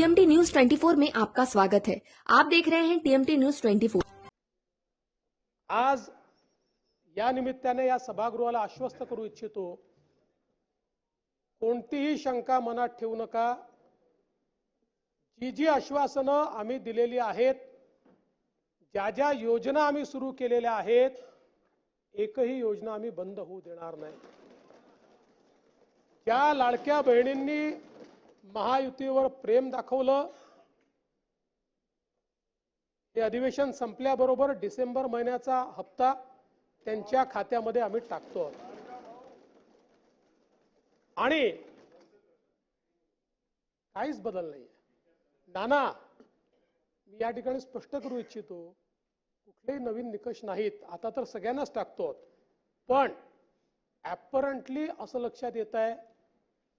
TMT news 24 में आपका स्वागत है। आप देख रहे हैं टीएमटी न्यूज 24 आज या निमित्ताने या सभागृहाला आश्वस्त करू इच्छितो कोणतीही शंका मनात ठेवू नका. जी जी आश्वासनं आम्ही दिलेली आहेत ज्या ज्या योजना आम्ही सुरू केलेल्या आहेत एकही योजना आम्ही बंद होऊ देणार नाही. त्या लाडक्या बहिणींनी महायुतीवर प्रेम दाखवलं. हे अधिवेशन संपल्याबरोबर डिसेंबर महिन्याचा हप्ता त्यांच्या खात्यामध्ये आम्ही टाकतो. आणि काहीच बदल नाही नाना मी या ठिकाणी स्पष्ट करू इच्छितो कुठलेही नवीन निकष नाहीत. आता तर सगळ्यांनाच टाकतो. पण ॲपरंटली असं लक्षात येत आहे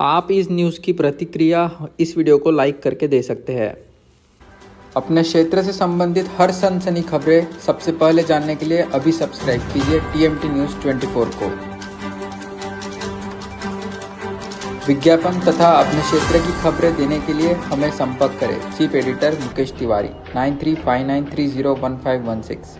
आप इस न्यूज़ की प्रतिक्रिया इस वीडियो को लाइक करके दे सकते हैं। अपने क्षेत्र से संबंधित हर सनसनी खबरें सबसे पहले जानने के लिए अभी सब्सक्राइब कीजिए टीएमटी न्यूज़ 24 को। विज्ञापन तथा अपने क्षेत्र की खबरें देने के लिए हमें संपर्क करें। Chief editor Mukesh Tiwari, nine three five nine three zero one five one six.